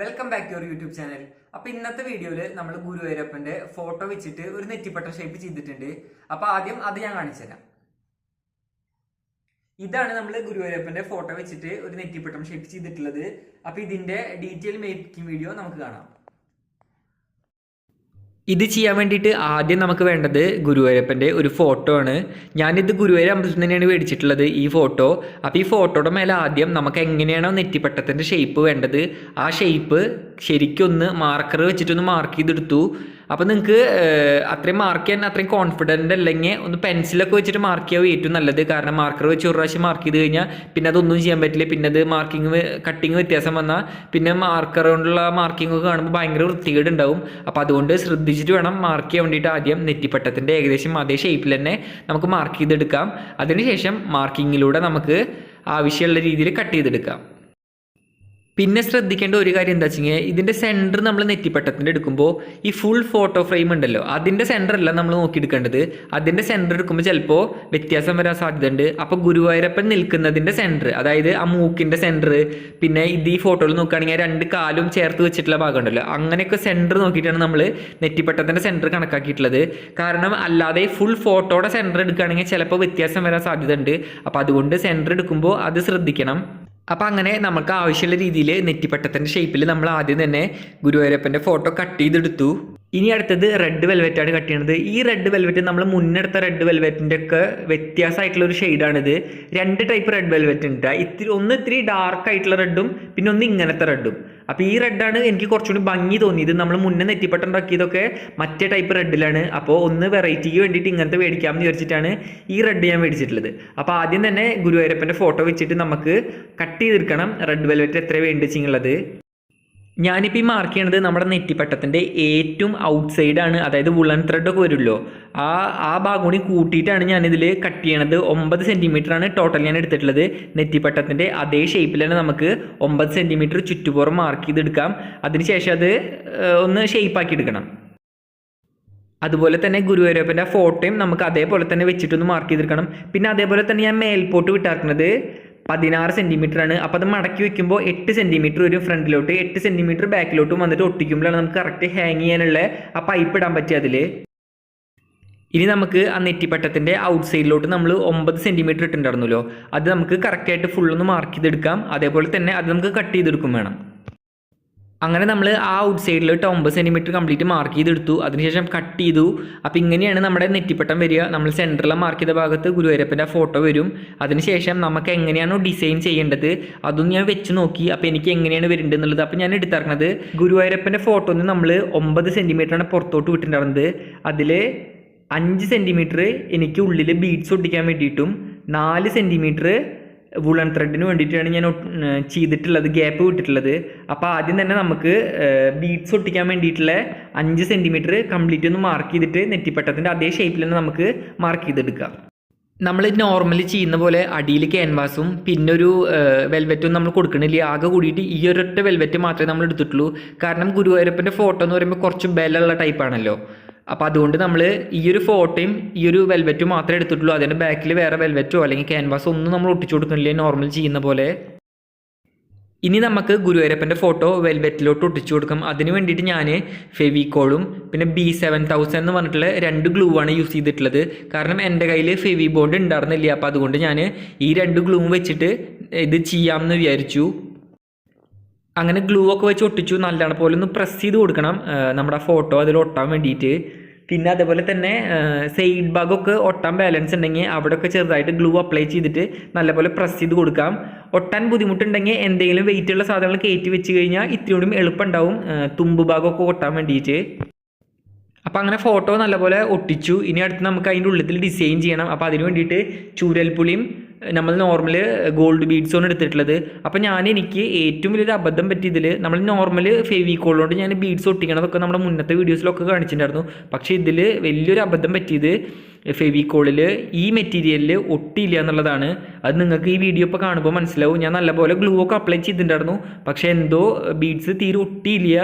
Welcome back to your YouTube channel അപ്പൊ ഇന്നത്തെ വീഡിയോയിൽ നമ്മൾ ഗുരുവായൂരപ്പന്റെ ഫോട്ടോ വെച്ചിട്ട് ഒരു നെറ്റിപ്പട്ട ഷേപ്പ് ചെയ്തിട്ടുണ്ട്. അപ്പൊ ആദ്യം അത് ഞാൻ കാണിച്ചുതരാം ഇതാണ് നമ്മൾ ഗുരുവായൂരപ്പന്റെ ഫോട്ടോ വെച്ചിട്ട് ഒരു നെറ്റിപ്പട്ടം ഷേപ്പ് ചെയ്തിട്ടുള്ളത്. അപ്പൊ ഇതിന്റെ ഡീറ്റെയിൽ മേക്കിംഗ് വീഡിയോ നമുക്ക് കാണാം. ഇത് ചെയ്യാൻ വേണ്ടിയിട്ട് ആദ്യം നമുക്ക് വേണ്ടത് ഗുരുവായൂരപ്പന്റെ ഒരു ഫോട്ടോ ആണ്. ഞാനിത് ഗുരുവായൂർ അമ്പലത്തിൽ തന്നെയാണ് മേടിച്ചിട്ടുള്ളത് ഈ ഫോട്ടോ അപ്പോൾ ഈ ഫോട്ടോയുടെ മേലെ ആദ്യം നമുക്ക് എങ്ങനെയാണോ നെറ്റിപ്പട്ടത്തിന്റെ ഷേപ്പ് വേണ്ടത്. ആ ഷേപ്പ് ശരിക്കൊന്ന് മാർക്കർ വെച്ചിട്ടൊന്ന് മാർക്ക് ചെയ്തെടുത്തു. അപ്പോൾ നിങ്ങൾക്ക് അത്രയും മാർക്ക് ചെയ്യാൻ അത്രയും കോൺഫിഡന്റ് അല്ലെങ്കിൽ ഒന്ന് പെൻസിലൊക്കെ വെച്ചിട്ട് മാർക്ക് ചെയ്യാവും ഏറ്റവും നല്ലത്. കാരണം മാർക്കർ വെച്ച് ഒരു പ്രാവശ്യം മാർക്ക് ചെയ്ത് കഴിഞ്ഞാൽ പിന്നെ അതൊന്നും ചെയ്യാൻ പറ്റില്ല. പിന്നെ അത് മാർക്കിങ് കട്ടിങ് വ്യത്യാസം വന്നാൽ പിന്നെ മാർക്കർ കൊണ്ടുള്ള മാർക്കിംഗ് ഒക്കെ കാണുമ്പോൾ ഭയങ്കര വൃത്തികേട് ഉണ്ടാവും അപ്പോൾ അതുകൊണ്ട് ശ്രദ്ധിച്ചിട്ട് വേണം മാർക്ക് ചെയ്യാൻ വേണ്ടിയിട്ട് ആദ്യം നെറ്റിപ്പട്ടത്തിന്റെ ഏകദേശം അതേ ഷേപ്പിൽ തന്നെ നമുക്ക് മാർക്ക് ചെയ്തെടുക്കാം. അതിനുശേഷം മാർക്കിങ്ങിലൂടെ നമുക്ക് ആവശ്യമുള്ള രീതിയിൽ കട്ട് ചെയ്തെടുക്കാം. പിന്നെ ശ്രദ്ധിക്കേണ്ട ഒരു കാര്യം എന്താ വെച്ചാൽ ഇതിന്റെ സെന്റർ നമ്മൾ നെറ്റിപ്പട്ടത്തിന്റെ എടുക്കുമ്പോൾ ഈ ഫുൾ ഫോട്ടോ ഫ്രെയിം ഉണ്ടല്ലോ അതിന്റെ സെന്റർ അല്ല നമ്മൾ നോക്കിയെടുക്കേണ്ടത്. അതിന്റെ സെന്റർ എടുക്കുമ്പോൾ ചിലപ്പോൾ വ്യത്യാസം വരാൻ സാധ്യതയുണ്ട്. അപ്പോൾ ഗുരുവായൂരപ്പൻ നിൽക്കുന്നതിന്റെ സെന്റർ അതായത് ആ മൂക്കിന്റെ സെന്റർ പിന്നെ ഇത് ഈ ഫോട്ടോയിൽ നോക്കുകയാണെങ്കിൽ രണ്ട് കാലും ചേർത്ത് വെച്ചിട്ടുള്ള ഭാഗം ഉണ്ടല്ലോ അങ്ങനെയൊക്കെ സെന്റർ നോക്കിയിട്ടാണ് നമ്മൾ നെറ്റിപ്പട്ടത്തിന്റെ സെന്റർ കണക്കാക്കിയിട്ടുള്ളത്. കാരണം അല്ലാതെ ഫുൾ ഫോട്ടോയുടെ സെന്റർ എടുക്കുകയാണെങ്കിൽ ചിലപ്പോൾ വ്യത്യാസം വരാൻ സാധ്യതയുണ്ട്. അപ്പോൾ അതുകൊണ്ട് സെന്റർ എടുക്കുമ്പോൾ അത് ശ്രദ്ധിക്കണം. അപ്പോൾ അങ്ങനെ നമുക്ക് ആവശ്യമുള്ള രീതിയിൽ നെറ്റിപ്പട്ടത്തിന്റെ ഷേപ്പിൽ നമ്മൾ ആദ്യം തന്നെ ഗുരുവായൂരപ്പന്റെ ഫോട്ടോ കട്ട് ചെയ്തെടുത്തു. ഇനി അടുത്തത് റെഡ് വെൽവെറ്റാണ് കട്ട് ചെയ്യണത്. ഈ റെഡ് വെൽവെറ്റ് നമ്മൾ മുന്നെടുത്ത റെഡ് വെൽവെറ്റിന്റെ ഒക്കെ വ്യത്യാസമായിട്ടുള്ള ഒരു ഷെയ്ഡാണിത് രണ്ട് ടൈപ്പ് റെഡ് വെൽവെറ്റ് ഉണ്ട്. ഇത്തിരി ഒന്ന് ഇത്തിരി ഡാർക്ക് ആയിട്ടുള്ള റെഡും പിന്നെ ഒന്ന് ഇങ്ങനത്തെ റെഡും അപ്പോൾ ഈ റെഡാണ് എനിക്ക് കുറച്ചുകൂടി ഭംഗി തോന്നിയത്. നമ്മൾ മുന്നേ നെറ്റിപ്പട്ടം ഉണ്ടാക്കിയതൊക്കെ മറ്റേ ടൈപ്പ് റെഡിലാണ് അപ്പോൾ ഒന്ന് വെറൈറ്റിക്ക് വേണ്ടിയിട്ട് ഇങ്ങനത്തെ മേടിക്കാമെന്ന് വിചാരിച്ചിട്ടാണ് ഈ റെഡ് ഞാൻ മേടിച്ചിട്ടുള്ളത്. അപ്പോൾ ആദ്യം തന്നെ ഗുരുവായൂരപ്പന്റെ ഫോട്ടോ വെച്ചിട്ട് നമുക്ക് കട്ട് ചെയ്തെടുക്കണം. റെഡ് വെൽവെറ്റ് എത്ര വേണ്ടിച്ചുള്ളത് ഞാനിപ്പോൾ ഈ മാർക്ക് ചെയ്യണത് നമ്മുടെ നെറ്റിപ്പട്ടത്തിന്റെ ഏറ്റവും ഔട്ട് സൈഡാണ് അതായത് വുളൻ ത്രെഡൊക്കെ വരുമല്ലോ ആ ആ ഭാഗം കൂടി കൂട്ടിയിട്ടാണ് ഞാനിതിൽ കട്ട് ചെയ്യണത്. ഒമ്പത് ആണ് ടോട്ടൽ ഞാൻ എടുത്തിട്ടുള്ളത്. നെറ്റിപ്പട്ടത്തിന്റെ അതേ ഷേപ്പിൽ തന്നെ നമുക്ക് ഒമ്പത് സെന്റിമീറ്റർ ചുറ്റുപുറം മാർക്ക് ചെയ്തെടുക്കാം. അതിനുശേഷം അത് ഒന്ന് ഒന്ന് ഷേപ്പാക്കി എടുക്കണം. അതുപോലെ തന്നെ ഗുരുവായൂരപ്പന്റെ ഫോട്ടോയും നമുക്ക് അതേപോലെ തന്നെ വെച്ചിട്ടൊന്ന് മാർക്ക് ചെയ്തെടുക്കണം. പിന്നെ അതേപോലെ തന്നെ ഞാൻ മേൽപോട്ട് വിട്ടാക്കുന്നത് പതിനാറ് ആണ്. അപ്പോൾ അത് മടക്കി വെക്കുമ്പോൾ എട്ട് സെന്റിമീറ്റർ വരും ഫ്രണ്ടിലോട്ട്. എട്ട് സെന്റിമീറ്റർ ബാക്കിലോട്ടും വന്നിട്ട് ഒട്ടിക്കുമ്പോഴാണ് നമുക്ക് കറക്റ്റ് ഹാങ് ചെയ്യാനുള്ള ആ പൈപ്പ് ഇടാൻ പറ്റിയ അതിൽ ഇനി നമുക്ക് ആ നെറ്റിപ്പട്ടത്തിന്റെ ഔട്ട് സൈഡിലോട്ട് നമ്മൾ ഒമ്പത് സെന്റിമീറ്റർ ഇട്ടിട്ടുണ്ടായിരുന്നല്ലോ. അത് നമുക്ക് കറക്റ്റായിട്ട് ഫുള്ളൊന്ന് മാർക്ക് ചെയ്തെടുക്കാം. അതേപോലെ തന്നെ അത് നമുക്ക് കട്ട് ചെയ്തെടുക്കും വേണം. അങ്ങനെ നമ്മൾ ആ ഔട്ട് സൈഡിൽ ഒരു ഒമ്പത് സെന്റിമീറ്റർ കംപ്ലീറ്റ് മാർക്ക് ചെയ്തെടുത്തു. അതിനുശേഷം കട്ട് ചെയ്തു. അപ്പോൾ ഇങ്ങനെയാണ് നമ്മുടെ നെറ്റിപ്പട്ടം വരിക. നമ്മൾ സെന്ററിലെ മാർക്ക് ചെയ്ത ഭാഗത്ത് ഗുരുവായൂരപ്പന്റെ ഫോട്ടോ വരും. അതിനുശേഷം നമുക്ക് എങ്ങനെയാണോ ഡിസൈൻ ചെയ്യേണ്ടത് അതും ഞാൻ വെച്ച് നോക്കി. അപ്പോൾ എനിക്ക് എങ്ങനെയാണ് വരുന്നത് എന്നുള്ളത് അപ്പോൾ ഞാൻ എടുത്തിറങ്ങുന്നത് ഗുരുവായൂരപ്പന്റെ ഫോട്ടോന്ന് നമ്മൾ ഒമ്പത് സെന്റിമീറ്ററാണ് പുറത്തോട്ട് വിട്ടിട്ടുണ്ടായിരുന്നത്. അതിൽ അഞ്ച് സെന്റിമീറ്റർ എനിക്ക് ഉള്ളിൽ ബീഡ്സ് ഒട്ടിക്കാൻ വേണ്ടിയിട്ടും നാല് സെന്റിമീറ്റർ വുളൺ ത്രെഡിന് വേണ്ടിയിട്ടാണ് ഞാൻ ചെയ്തിട്ടുള്ളത് ഗ്യാപ്പ് വിട്ടിട്ടുള്ളത്. അപ്പോൾ ആദ്യം തന്നെ നമുക്ക് ബീഡ്സ് ഒട്ടിക്കാൻ വേണ്ടിയിട്ടുള്ള അഞ്ച് സെന്റിമീറ്റർ കംപ്ലീറ്റ് ഒന്ന് മാർക്ക് ചെയ്തിട്ട് നെറ്റിപ്പട്ടത്തിന്റെ അതേ ഷേപ്പിൽ തന്നെ നമുക്ക് മാർക്ക് ചെയ്തെടുക്കാം. നമ്മൾ നോർമലി ചെയ്യുന്ന പോലെ അടിയിൽ ക്യാൻവാസും പിന്നെ ഒരു വെൽവെറ്റും നമ്മൾ കൊടുക്കണില്ല. ആകെ കൂടിയിട്ട് ഈ ഒരൊറ്റ വെൽവെറ്റ് മാത്രമേ നമ്മൾ എടുത്തിട്ടുള്ളൂ. കാരണം ഗുരുവായൂരപ്പന്റെ ഫോട്ടോ എന്ന് പറയുമ്പോൾ കുറച്ച് ബലമുള്ള ടൈപ്പാണല്ലോ അപ്പോൾ അതുകൊണ്ട് നമ്മൾ ഈ ഒരു ഫോട്ടോയും ഈ ഒരു വെൽവെറ്റും മാത്രമേ എടുത്തിട്ടുള്ളൂ. അതിന്റെ ബാക്കിൽ വേറെ വെൽവെറ്റോ അല്ലെങ്കിൽ ക്യാൻവാസോ ഒന്നും നമ്മൾ ഒട്ടിച്ചു കൊടുക്കുന്നില്ല. നോർമൽ ചെയ്യുന്ന പോലെ. ഇനി നമുക്ക് ഗുരുവായൂരപ്പന്റെ ഫോട്ടോ വെൽവെറ്റിലോട്ട് ഒട്ടിച്ചു കൊടുക്കാം. അതിന് വേണ്ടിയിട്ട് ഞാൻ ഫെവിക്കോളും പിന്നെ ബി സെവൻ തൗസൻഡ് എന്ന് പറഞ്ഞിട്ടുള്ള രണ്ട് ഗ്ലൂ ആണ് യൂസ് ചെയ്തിട്ടുള്ളത്. കാരണം എന്റെ കയ്യിൽ ഫെവി ബോണ്ട് ഉണ്ടായിരുന്നില്ല. അപ്പോൾ അതുകൊണ്ട് ഞാൻ ഈ രണ്ട് ഗ്ലൂവും വെച്ചിട്ട് ഇത് ചെയ്യാമെന്ന് വിചാരിച്ചു. അങ്ങനെ ഗ്ലൂ ഒക്കെ വെച്ച് ഒട്ടിച്ചു. നല്ലതാണ് പോലെ ഒന്ന് പ്രസ് ചെയ്ത് കൊടുക്കണം. നമ്മുടെ ഫോട്ടോ അതിൽ ഒട്ടാൻ വേണ്ടിയിട്ട് പിന്നെ അതേപോലെ തന്നെ സൈഡ് ഭാഗമൊക്കെ ഒട്ടാൻ ബാലൻസ് ഉണ്ടെങ്കിൽ അവിടെയൊക്കെ ചെറുതായിട്ട് ഗ്ലൂ അപ്ലൈ ചെയ്തിട്ട് നല്ലപോലെ പ്രസ് ചെയ്ത് കൊടുക്കാം. ഒട്ടാൻ ബുദ്ധിമുട്ടുണ്ടെങ്കിൽ എന്തെങ്കിലും വെയിറ്റ് ഉള്ള സാധനങ്ങൾ കയറ്റി വെച്ച് കഴിഞ്ഞാൽ ഇത്തിരി കൂടി എളുപ്പമുണ്ടാവും തുമ്പ് ഭാഗമൊക്കെ ഒട്ടാൻ വേണ്ടിയിട്ട് അപ്പോൾ അങ്ങനെ ഫോട്ടോ നല്ലപോലെ ഒട്ടിച്ചു. ഇനി അടുത്ത് നമുക്ക് അതിന്റെ ഉള്ളിൽ ഡിസൈൻ ചെയ്യണം. അപ്പോൾ അതിന് വേണ്ടിയിട്ട് ചൂരൽപ്പുളിയും നമ്മൾ നോർമൽ ഗോൾഡ് ബീഡ്സാണ് എടുത്തിട്ടുള്ളത്. അപ്പോൾ ഞാൻ എനിക്ക് ഏറ്റവും വലിയൊരു അബദ്ധം പറ്റിയതിൽ നമ്മൾ നോർമൽ ഫെവിക്കോൾ കൊണ്ട് ഞാൻ ബീഡ്സ് ഒട്ടിക്കണതൊക്കെ നമ്മുടെ മുന്നത്തെ വീഡിയോസിലൊക്കെ കാണിച്ചിട്ടുണ്ടായിരുന്നു. പക്ഷേ ഇതിൽ വലിയൊരു അബദ്ധം പറ്റിയത് ഫെവിക്കോളിൽ ഈ മെറ്റീരിയലിൽ ഒട്ടിയില്ല എന്നുള്ളതാണ്. അത് നിങ്ങൾക്ക് ഈ വീഡിയോ ഇപ്പോൾ കാണുമ്പോൾ മനസ്സിലാവും. ഞാൻ നല്ലപോലെ ഗ്ലൂ ഒക്കെ അപ്ലൈ ചെയ്തിട്ടുണ്ടായിരുന്നു. പക്ഷേ എന്തോ ബീഡ്സ് തീരെ ഒട്ടിയില്ല.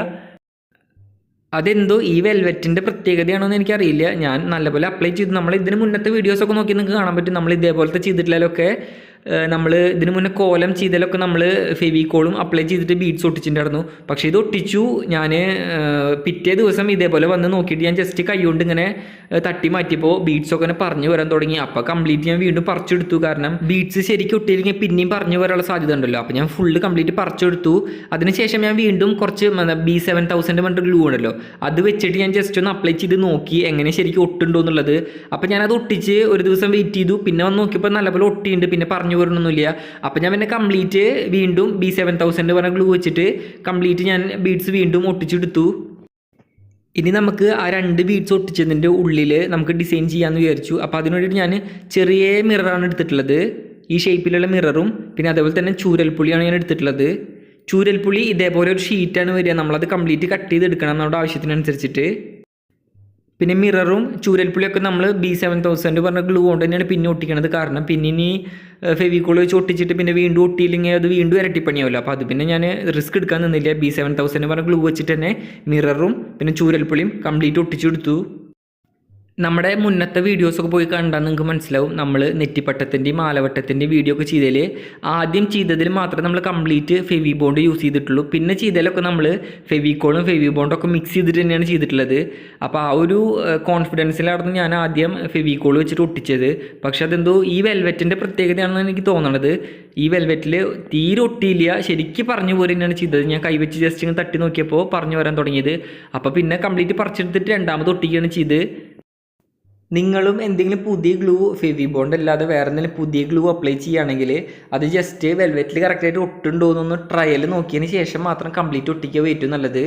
അതെന്തോ ഈ വെൽവെറ്റിന്റെ പ്രത്യേകതയാണോ എന്ന് എനിക്കറിയില്ല. ഞാൻ നല്ലപോലെ അപ്ലൈ ചെയ്ത്. നമ്മൾ ഇതിന് മുന്നത്തെ വീഡിയോസൊക്കെ നോക്കി നിങ്ങൾക്ക് കാണാൻ പറ്റും. നമ്മൾ ഇതേപോലത്തെ ചെയ്തിട്ടില്ലൊക്കെ നമ്മൾ ഇതിന് മുന്നേ കോലം ചെയ്തതിലൊക്കെ നമ്മൾ ഫെവിക്കോളും അപ്ലൈ ചെയ്തിട്ട് ബീഡ്സ് ഒട്ടിച്ചിട്ടുണ്ടായിരുന്നു. പക്ഷേ ഇത് ഒട്ടിച്ചു. ഞാൻ പിറ്റേ ദിവസം ഇതേപോലെ വന്ന് നോക്കിയിട്ട് ഞാൻ ജസ്റ്റ് കൈകൊണ്ട് ഇങ്ങനെ തട്ടി മാറ്റിയപ്പോൾ ബീഡ്സ് ഒക്കെ ഇങ്ങനെ പറഞ്ഞു വരാൻ തുടങ്ങി. അപ്പോൾ കംപ്ലീറ്റ് ഞാൻ വീണ്ടും പറിച്ചെടുത്തു. കാരണം ബീഡ്സ് ശരിക്കും ഒട്ടിയില്ലെങ്കിൽ പിന്നെയും പറഞ്ഞു വരാനുള്ള സാധ്യത ഉണ്ടല്ലോ. അപ്പോൾ ഞാൻ ഫുള്ള് കംപ്ലീറ്റ് പറിച്ചെടുത്തു. അതിനുശേഷം ഞാൻ വീണ്ടും കുറച്ച് ബി സെവൻ തൗസൻഡ് പറഞ്ഞിട്ട് ഗ്ലൂ ഉണ്ടല്ലോ. അത് വെച്ചിട്ട് ഞാൻ ജസ്റ്റ് ഒന്ന് അപ്ലൈ ചെയ്ത് നോക്കി എങ്ങനെ ശരിക്കും ഒട്ടുണ്ടോ എന്നുള്ളത്. അപ്പോൾ ഞാനത് ഒട്ടിച്ച് ഒരു ദിവസം വെയിറ്റ് ചെയ്തു. പിന്നെ വന്ന് നോക്കിയപ്പോൾ നല്ലപോലെ ഒട്ടിയുണ്ട്. പിന്നെ പറഞ്ഞു വരണമൊന്നുമില്ല അപ്പോൾ ഞാൻ പിന്നെ കംപ്ലീറ്റ് വീണ്ടും ബി സെവൻ തൗസൻഡ് പറഞ്ഞ ഗ്ലൂ വെച്ചിട്ട് കംപ്ലീറ്റ് ഞാൻ ബീഡ്സ് വീണ്ടും ഒട്ടിച്ചെടുത്തു. ഇനി നമുക്ക് ആ രണ്ട് ബീഡ്സ് ഒട്ടിച്ചതിന്റെ ഉള്ളിൽ നമുക്ക് ഡിസൈൻ ചെയ്യാമെന്ന് വിചാരിച്ചു. അപ്പോൾ അതിന് വേണ്ടിയിട്ട് ഞാൻ ചെറിയ മിററാണ് എടുത്തിട്ടുള്ളത്. ഈ ഷേപ്പിലുള്ള മിററും പിന്നെ അതേപോലെ തന്നെ ചൂരൽപ്പുളിയാണ് ഞാൻ എടുത്തിട്ടുള്ളത്. ചൂരൽപ്പുളി ഇതേപോലെ ഒരു ഷീറ്റാണ് വരിക. നമ്മളത് കംപ്ലീറ്റ് കട്ട് ചെയ്തെടുക്കണം നമ്മുടെ ആവശ്യത്തിനനുസരിച്ചിട്ട്. പിന്നെ മിററും ചൂരൽപ്പുളിയൊക്കെ നമ്മൾ ബി സെവൻ തൗസൻഡ് പറഞ്ഞ ഗ്ലൂ കൊണ്ട് തന്നെയാണ് പിന്നെ ഒട്ടിക്കണത് കാരണം പിന്നെ ഇനി ഫെവിക്കോൾ വെച്ച് ഒട്ടിച്ചിട്ട് പിന്നെ വീണ്ടും ഒട്ടിയില്ലെങ്കിൽ അത് വീണ്ടും ഇരട്ടിപ്പണിയാവില്ല അപ്പോൾ അത് പിന്നെ ഞാൻ റിസ്ക് എടുക്കാൻ നിന്നില്ല. ബി സെവൻ തൗസൻഡ് പറഞ്ഞ ഗ്ലൂ വെച്ചിട്ട് തന്നെ മിററും പിന്നെ ചൂരൽപ്പുളിയും കംപ്ലീറ്റ് ഒട്ടിച്ചെടുത്തു നമ്മുടെ മുന്നത്തെ വീഡിയോസൊക്കെ പോയി കണ്ടാൽ നിങ്ങൾക്ക് മനസ്സിലാവും. നമ്മൾ നെറ്റിപ്പട്ടത്തിന്റെയും മാലവട്ടത്തിന്റെയും വീഡിയോ ഒക്കെ ചെയ്തതിൽ ആദ്യം ചെയ്തതിൽ മാത്രമേ നമ്മൾ കംപ്ലീറ്റ് ഫെവി ബോണ്ട് യൂസ് ചെയ്തിട്ടുള്ളൂ. പിന്നെ ചെയ്തതിലൊക്കെ നമ്മൾ ഫെവിക്കോളും ഫെവി ബോണ്ടൊക്കെ മിക്സ് ചെയ്തിട്ട് തന്നെയാണ് ചെയ്തിട്ടുള്ളത്. അപ്പോൾ ആ ഒരു കോൺഫിഡൻസിലായിരുന്നു ഞാൻ ആദ്യം ഫെവിക്കോൾ വെച്ചിട്ട് ഒട്ടിച്ചത്. പക്ഷെ അതെന്തോ ഈ വെൽവെറ്റിന്റെ പ്രത്യേകതയാണെന്ന് എനിക്ക് തോന്നണത്. ഈ വെൽവെറ്റിൽ തീരെ ഒട്ടിയില്ല. ശരിക്കും പറഞ്ഞു പോലെ തന്നെയാണ് ചെയ്തത്. ഞാൻ കൈവച്ച് ജസ്റ്റ് ഇങ്ങനെ തട്ടി നോക്കിയപ്പോൾ പറഞ്ഞു വരാൻ തുടങ്ങിയത്. അപ്പോൾ പിന്നെ കംപ്ലീറ്റ് പറിച്ചെടുത്തിട്ട് രണ്ടാമത് ഒട്ടിക്കുകയാണ് ചെയ്ത്. നിങ്ങളും എന്തെങ്കിലും പുതിയ ഗ്ലൂ ഫെവി ബോണ്ട് അല്ലാതെ വേറെ എന്തെങ്കിലും പുതിയ ഗ്ലൂ അപ്ലൈ ചെയ്യുകയാണെങ്കിൽ അത് ജസ്റ്റ് വെൽവെറ്റിൽ കറക്റ്റായിട്ട് ഒട്ടുണ്ടോ എന്നൊന്ന് ട്രയൽ നോക്കിയതിന് ശേഷം മാത്രം കംപ്ലീറ്റ് ഒട്ടിക്കുക ഏറ്റവും നല്ലത്.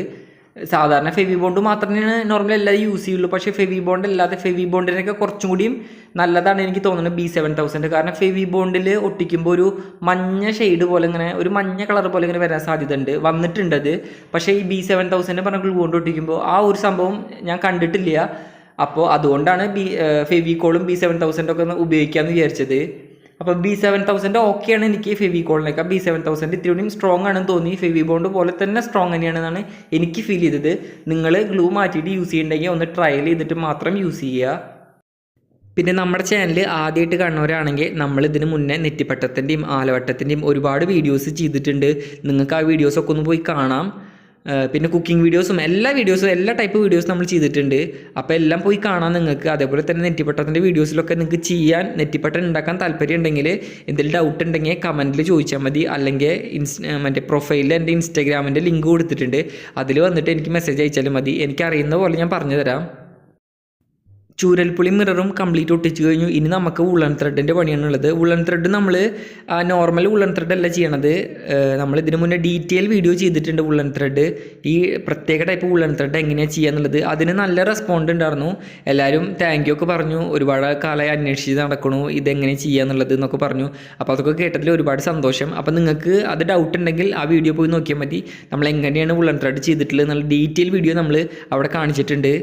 സാധാരണ ഫെവി ബോണ്ട് മാത്രമേ നോർമലി എല്ലാവരും യൂസ് ചെയ്യുള്ളൂ. പക്ഷേ ഫെവി ബോണ്ട് അല്ലാതെ ഫെവി ബോണ്ടിനൊക്കെ കുറച്ചും കൂടിയും നല്ലതാണ് എനിക്ക് തോന്നുന്നത് ബി സെവൻ തൗസൻഡ് കാരണം ഫെവി ബോണ്ടിൽ ഒട്ടിക്കുമ്പോൾ ഒരു മഞ്ഞ ഷെയ്ഡ് പോലെ ഇങ്ങനെ ഒരു മഞ്ഞ കളർ പോലെ ഇങ്ങനെ വരാൻ സാധ്യത ഉണ്ട് വന്നിട്ടുണ്ട് അത്. പക്ഷേ ഈ ബി സെവൻ തൗസൻഡ് പറഞ്ഞ ഗ്ലൂ കൊണ്ട് ഒട്ടിക്കുമ്പോൾ ആ ഒരു സംഭവം ഞാൻ കണ്ടിട്ടില്ല. അപ്പോൾ അതുകൊണ്ടാണ് ബി ഫെവിക്കോളും ബി സെവൻ തൗസൻഡ് ഒക്കെ ഒന്ന് ഉപയോഗിക്കാമെന്ന് വിചാരിച്ചത്. അപ്പോൾ ബി സെവൻ തൗസൻഡ് ഓക്കെയാണ് എനിക്ക് ഫെവിക്കോളിനേക്കാൾ ബി സെവൻ തൗസൻഡ് കൂടിയും സ്ട്രോങ് ആണെന്ന് തോന്നി. ഫെവി ബോണ്ട് പോലെ തന്നെ സ്ട്രോങ് തന്നെയാണെന്നാണ് എനിക്ക് ഫീൽ ചെയ്തത്. നിങ്ങൾ ഗ്ലൂ മാറ്റിയിട്ട് യൂസ് ചെയ്യണ്ടെങ്കിൽ ഒന്ന് ട്രയൽ ചെയ്തിട്ട് മാത്രം യൂസ് ചെയ്യുക. പിന്നെ നമ്മുടെ ചാനൽ ആദ്യമായിട്ട് കാണുന്നവരാണെങ്കിൽ നമ്മൾ ഇതിന് മുന്നേ നെറ്റിപ്പട്ടത്തിന്റെയും ആലവട്ടത്തിന്റെയും ഒരുപാട് വീഡിയോസ് ചെയ്തിട്ടുണ്ട്. നിങ്ങൾക്ക് ആ വീഡിയോസൊക്കെ ഒന്ന് പോയി കാണാം. പിന്നെ കുക്കിംഗ് വീഡിയോസും എല്ലാ വീഡിയോസും എല്ലാ ടൈപ്പ് വീഡിയോസും നമ്മൾ ചെയ്തിട്ടുണ്ട്. അപ്പോൾ എല്ലാം പോയി കാണാൻ നിങ്ങൾക്ക്. അതേപോലെ തന്നെ നെറ്റിപ്പട്ടത്തിന്റെ വീഡിയോസിലൊക്കെ നിങ്ങൾക്ക് ചെയ്യാൻ നെറ്റിപ്പട്ടം ഉണ്ടാക്കാൻ താല്പര്യം ഉണ്ടെങ്കിൽ എന്തെങ്കിലും ഡൗട്ട് ഉണ്ടെങ്കിൽ കമന്റിൽ ചോദിച്ചാൽ മതി. അല്ലെങ്കിൽ ഇൻസ് മറ്റേ പ്രൊഫൈലിൽ എന്റെ ഇൻസ്റ്റാഗ്രാമിന്റെ ലിങ്ക് കൊടുത്തിട്ടുണ്ട്. അതിൽ വന്നിട്ട് എനിക്ക് മെസ്സേജ് അയച്ചാലും മതി. എനിക്കറിയുന്ന പോലെ ഞാൻ പറഞ്ഞു തരാം ചൂരൽപ്പുളി മിററും കംപ്ലീറ്റ് ഒട്ടിച്ച് കഴിഞ്ഞു. ഇനി നമുക്ക് ഉള്ളൻ ത്രെഡിന്റെ പണിയാണുള്ളത്. ഉള്ളൻ ത്രെഡ് നമ്മൾ നോർമൽ ഉള്ളൻ ത്രെഡ് അല്ല ചെയ്യണത്. നമ്മൾ ഇതിനു മുന്നേ ഡീറ്റെയിൽ വീഡിയോ ചെയ്തിട്ടുണ്ട് ഉള്ളൻ ത്രെഡ് ഈ പ്രത്യേക ടൈപ്പ് ഉള്ളൻ ത്രെഡ് എങ്ങനെയാണ് ചെയ്യാന്നുള്ളത്. അതിന് നല്ല റെസ്പോണ്ട് ഉണ്ടായിരുന്നു. എല്ലാവരും താങ്ക് യു ഒക്കെ പറഞ്ഞു. ഒരുപാട് കാലമായി അന്വേഷിച്ച് നടക്കണു. ഇതെങ്ങനെ ചെയ്യാന്നുള്ളത് എന്നൊക്കെ പറഞ്ഞു. അപ്പോൾ അതൊക്കെ കേട്ടതിൽ ഒരുപാട് സന്തോഷം. അപ്പോൾ നിങ്ങൾക്ക് അത് ഡൗട്ട് ഉണ്ടെങ്കിൽ ആ വീഡിയോ പോയി നോക്കിയാൽ മതി. നമ്മൾ എങ്ങനെയാണ് ഉള്ളൻ ത്രെഡ് ചെയ്തിട്ടുള്ളത് എന്നുള്ള ഡീറ്റെയിൽ വീഡിയോ നമ്മൾ അവിടെ കാണിച്ചിട്ടുണ്ട്.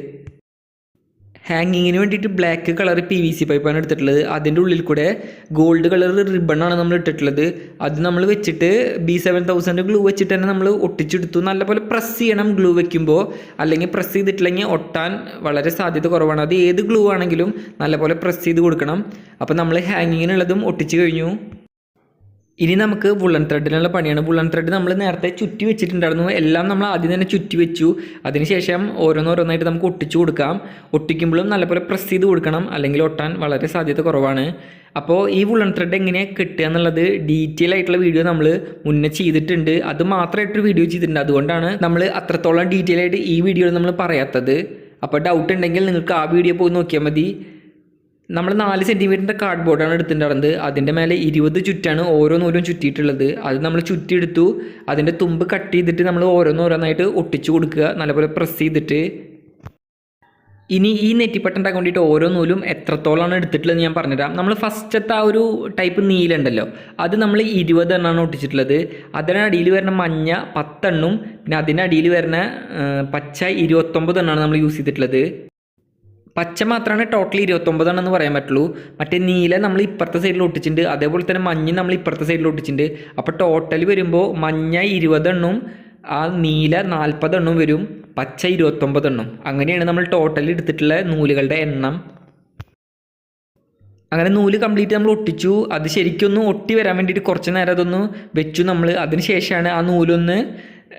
ഹാങ്ങിങ്ങിന് വേണ്ടിയിട്ട് black colour P V C പൈപ്പാണ് എടുത്തിട്ടുള്ളത്. അതിന്റെ ഉള്ളിൽ കൂടെ ഗോൾഡ് കളർ റിബണാണ് നമ്മൾ ഇട്ടിട്ടുള്ളത്. അത് നമ്മൾ വെച്ചിട്ട് ബി സെവൻ തൗസൻഡ് ഗ്ലൂ വെച്ചിട്ട് തന്നെ നമ്മൾ ഒട്ടിച്ചെടുത്തു. നല്ലപോലെ പ്രസ് ചെയ്യണം ഗ്ലൂ വെക്കുമ്പോൾ. അല്ലെങ്കിൽ പ്രസ് ചെയ്തിട്ടില്ലെങ്കിൽ ഒട്ടാൻ വളരെ സാധ്യത കുറവാണ്. അത് ഏത് ഗ്ലൂ ആണെങ്കിലും നല്ലപോലെ പ്രസ് ചെയ്ത് കൊടുക്കണം. അപ്പോൾ നമ്മൾ ഹാങ്ങിങ്ങിനുള്ളതും ഒട്ടിച്ച് കഴിഞ്ഞു. ഇനി നമുക്ക് വുള്ളൻ ത്രെഡിനുള്ള പണിയാണ്. വുള്ളൻ ത്രെഡ് നമ്മൾ നേരത്തെ ചുറ്റി വെച്ചിട്ടുണ്ടായിരുന്നു. എല്ലാം നമ്മൾ ആദ്യം തന്നെ ചുറ്റി വെച്ചു. അതിനുശേഷം ഓരോന്നോരോന്നായിട്ട് നമുക്ക് ഒട്ടിച്ചു കൊടുക്കാം. ഒട്ടിക്കുമ്പോഴും നല്ലപോലെ പ്രസ് ചെയ്ത് കൊടുക്കണം. അല്ലെങ്കിൽ ഒട്ടാൻ വളരെ സാധ്യത കുറവാണ്. അപ്പോൾ ഈ വുള്ളൻ ത്രെഡ് എങ്ങനെ കിട്ടുക എന്നുള്ളത് ഡീറ്റെയിൽ ആയിട്ടുള്ള വീഡിയോ നമ്മൾ മുന്നേ ചെയ്തിട്ടുണ്ട്. അത് മാത്രമായിട്ടൊരു വീഡിയോ ചെയ്തിട്ടുണ്ട്. അതുകൊണ്ടാണ് നമ്മൾ അത്രത്തോളം ഡീറ്റെയിൽ ആയിട്ട് ഈ വീഡിയോയിൽ നമ്മൾ പറയാത്തത്. അപ്പോൾ ഡൗട്ട് ഉണ്ടെങ്കിൽ നിങ്ങൾക്ക് ആ വീഡിയോ പോയി നോക്കിയാൽ മതി. നമ്മൾ നാല് സെന്റിമീറ്ററിന്റെ കാർഡ് ബോർഡാണ് എടുത്തിട്ടുണ്ടായിരുന്നത്. അതിന്റെ മേലെ ഇരുപത് ചുറ്റാണ് ഓരോന്നോരോ ചുറ്റിയിട്ടുള്ളത്. അത് നമ്മൾ ചുറ്റിയെടുത്തു. അതിന്റെ തുമ്പ് കട്ട് ചെയ്തിട്ട് നമ്മൾ ഓരോന്നോരോന്നായിട്ട് ഒട്ടിച്ചു കൊടുക്കുക. നല്ലപോലെ പ്രസ് ചെയ്തിട്ട്. ഇനി ഈ നെറ്റിപ്പട്ട ഉണ്ടാക്കാൻ വേണ്ടിയിട്ട് ഓരോ നൂലും എത്രത്തോളമാണ് എടുത്തിട്ടുള്ളത് ഞാൻ പറഞ്ഞുതരാം. നമ്മൾ ഫസ്റ്റത്തെ ആ ഒരു ടൈപ്പ് നീലുണ്ടല്ലോ അത് നമ്മൾ ഇരുപത് എണ്ണമാണ് ഒട്ടിച്ചിട്ടുള്ളത്. അതിന്റെ അടിയിൽ വരുന്ന മഞ്ഞ പത്തെണ്ണും പിന്നെ അതിന്റെ അടിയിൽ വരുന്ന പച്ച ഇരുപത്തൊമ്പത് എണ്ണമാണ് നമ്മൾ യൂസ് ചെയ്തിട്ടുള്ളത്. പച്ച മാത്രമാണ് ടോട്ടൽ ഇരുപത്തൊമ്പതാണെന്ന് പറയാൻ പറ്റുള്ളൂ. മറ്റേ നീല നമ്മൾ ഇപ്പുറത്തെ സൈഡിൽ ഒട്ടിച്ചിട്ടുണ്ട്. അതേപോലെ തന്നെ മഞ്ഞ നമ്മൾ ഇപ്പുറത്തെ സൈഡിൽ ഒട്ടിച്ചിട്ടുണ്ട്. അപ്പോൾ ടോട്ടൽ വരുമ്പോൾ മഞ്ഞ ഇരുപതെണ്ണും ആ നീല നാൽപ്പതെണ്ണം വരും. പച്ച ഇരുപത്തൊമ്പതെണ്ണം. അങ്ങനെയാണ് നമ്മൾ ടോട്ടൽ എടുത്തിട്ടുള്ള നൂലുകളുടെ എണ്ണം. അങ്ങനെ നൂൽ കംപ്ലീറ്റ് നമ്മൾ ഒട്ടിച്ചു. അത് ശരിക്കൊന്ന് ഒട്ടി വരാൻ വേണ്ടിയിട്ട് കുറച്ച് നേരം അതൊന്ന് വെച്ചു നമ്മൾ അതിന് ശേഷമാണ് ആ നൂലൊന്ന്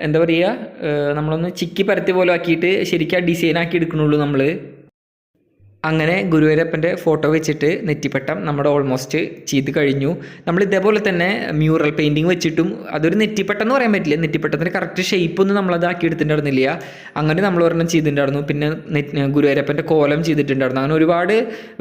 എന്താ പറയുക നമ്മളൊന്ന് ചിക്കി പരത്തി പോലെ ആക്കിയിട്ട് ശരിക്കും ആ ഡിസൈൻ ആക്കി എടുക്കണുള്ളൂ നമ്മൾ അങ്ങനെ ഗുരുവരപ്പന്റെ ഫോട്ടോ വെച്ചിട്ട് നെറ്റിപ്പട്ടം നമ്മുടെ ഓൾമോസ്റ്റ് ചെയ്ത് കഴിഞ്ഞു. നമ്മൾ ഇതേപോലെ തന്നെ മ്യൂറൽ പെയിന്റിങ് വെച്ചിട്ടും അതൊരു നെറ്റിപ്പട്ടം എന്ന് പറയാൻ പറ്റില്ല. നെറ്റിപ്പട്ടത്തിന്റെ കറക്റ്റ് ഷേപ്പ് ഒന്നും നമ്മളത് ആക്കി എടുത്തിട്ടുണ്ടായിരുന്നില്ല. അങ്ങനെ നമ്മൾ ഒരെണ്ണം ചെയ്തിട്ടുണ്ടായിരുന്നു. പിന്നെ നെറ്റ് ഗുരുവരപ്പന്റെ കോലം ചെയ്തിട്ടുണ്ടായിരുന്നു. അങ്ങനെ ഒരുപാട്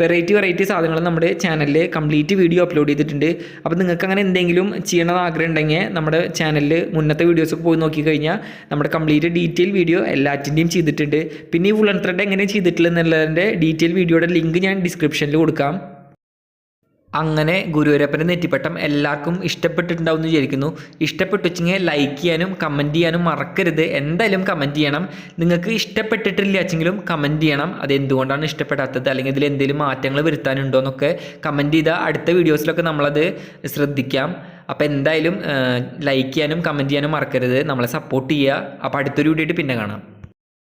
വെറൈറ്റി വെറൈറ്റി സാധനങ്ങൾ നമ്മുടെ ചാനലിൽ കംപ്ലീറ്റ് വീഡിയോ അപ്ലോഡ് ചെയ്തിട്ടുണ്ട്. അപ്പോൾ നിങ്ങൾക്ക് അങ്ങനെ എന്തെങ്കിലും ചെയ്യണമെന്ന് ആഗ്രഹം ഉണ്ടെങ്കിൽ നമ്മുടെ ചാനലിൽ മുന്നത്തെ വീഡിയോസ് പോയി നോക്കിക്കഴിഞ്ഞാൽ നമ്മുടെ കംപ്ലീറ്റ് ഡീറ്റെയിൽ വീഡിയോ എല്ലാറ്റിന്റെയും ചെയ്തിട്ടുണ്ട്. പിന്നെ ഈ വുളൺ ത്രെഡ് എങ്ങനെ ചെയ്തിട്ടില്ല എന്നുള്ളതിന്റെ ഡീറ്റെയിൽ വീഡിയോയുടെ ലിങ്ക് ഞാൻ ഡിസ്ക്രിപ്ഷനിൽ കൊടുക്കാം. അങ്ങനെ ഗുരുവരപ്പന്റെ നെറ്റിപ്പട്ടം എല്ലാവർക്കും ഇഷ്ടപ്പെട്ടിട്ടുണ്ടാവും എന്ന് വിചാരിക്കുന്നു. ഇഷ്ടപ്പെട്ടുവെച്ചെങ്കിൽ ലൈക്ക് ചെയ്യാനും കമന്റ് ചെയ്യാനും മറക്കരുത്. എന്തായാലും കമന്റ് ചെയ്യണം. നിങ്ങൾക്ക് ഇഷ്ടപ്പെട്ടിട്ടില്ല വെച്ചെങ്കിലും കമന്റ് ചെയ്യണം. അത് എന്തുകൊണ്ടാണ് ഇഷ്ടപ്പെടാത്തത്? അല്ലെങ്കിൽ ഇതിൽ എന്തെങ്കിലും മാറ്റങ്ങൾ വരുത്താനുണ്ടോ എന്നൊക്കെ കമന്റ് ചെയ്താൽ അടുത്ത വീഡിയോസിലൊക്കെ നമ്മളത് ശ്രദ്ധിക്കാം. അപ്പോൾ എന്തായാലും ലൈക്ക് ചെയ്യാനും കമന്റ് ചെയ്യാനും മറക്കരുത്. നമ്മളെ സപ്പോർട്ട് ചെയ്യുക. അപ്പോൾ അടുത്തൊരു വീഡിയോ ആയിട്ട് പിന്നെ കാണാം.